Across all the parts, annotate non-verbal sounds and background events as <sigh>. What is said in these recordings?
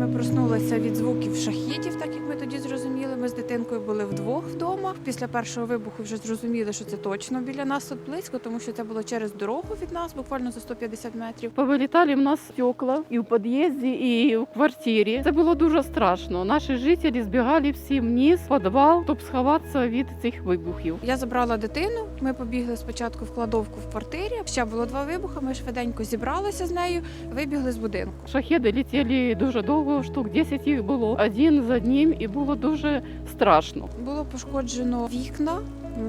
ми проснулися від звуків шахідів, так як ми тоді зрозуміли. Ми з дитинкою були вдвох вдома. Після першого вибуху вже зрозуміли, що це точно біля нас тут близько, тому що це було через дорогу від нас, буквально за 150 метрів. Повилітали в нас стекла і в під'їзді, і в квартирі. Це було дуже страшно. Наші жителі збігали всі вниз, в підвал, щоб сховатися від цих вибухів. Я забрала дитину. Ми побігли спочатку в кладовку в квартирі. Ще було два вибухи. Ми швиденько зібралися з нею, вибігли з будинку. Шахіди літіли дуже довго штук 10 їх було один за одним, і було дуже страшно. Було пошкоджено вікна.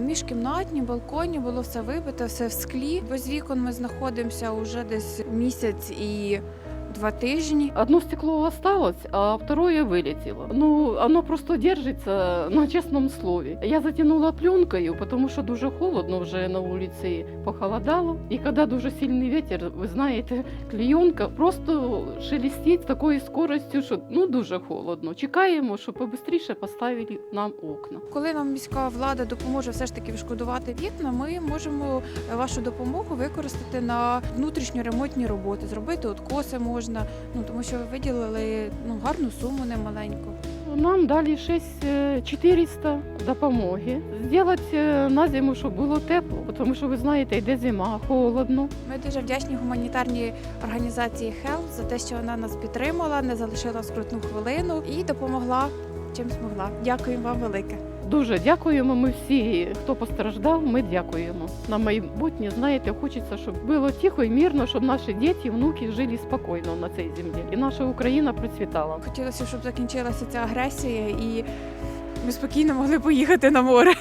Міжкімнатні, балконі було все вибите, все в склі. Без вікон ми знаходимося вже десь місяць і два тижні. Одно стекло осталось, а второе вылетело. Ну, оно просто держится на честном слове. Я затянула пленкою, потому що дуже холодно вже на вулиці похолодало. І коли дуже сильний ветер, ви знаєте, <laughs> клейонка просто шелестить такою скоростю, що ну дуже холодно. Чекаємо, щоб побистріше поставили нам окна. Коли нам міська влада допоможе все ж таки відшкодувати вікна, ми можемо вашу допомогу використати на внутрішньоремонтні роботи, зробити откоси можна. Ну тому що ви виділили ну гарну суму немаленьку. Нам дали 6400 допомоги. Зробити на зиму, щоб було тепло, тому що ви знаєте, йде зима, холодно. Ми дуже вдячні гуманітарній організації HELP за те, що вона нас підтримала, не залишила скрутну хвилину і допомогла чим змогла. Дякуємо вам велике. Дуже дякуємо. Ми всі, хто постраждав, ми дякуємо. На майбутнє, знаєте, хочеться, щоб було тихо і мирно, щоб наші діти, внуки жили спокійно на цій землі, і наша Україна процвітала. Хотілося, щоб закінчилася ця агресія і ми спокійно могли поїхати на море.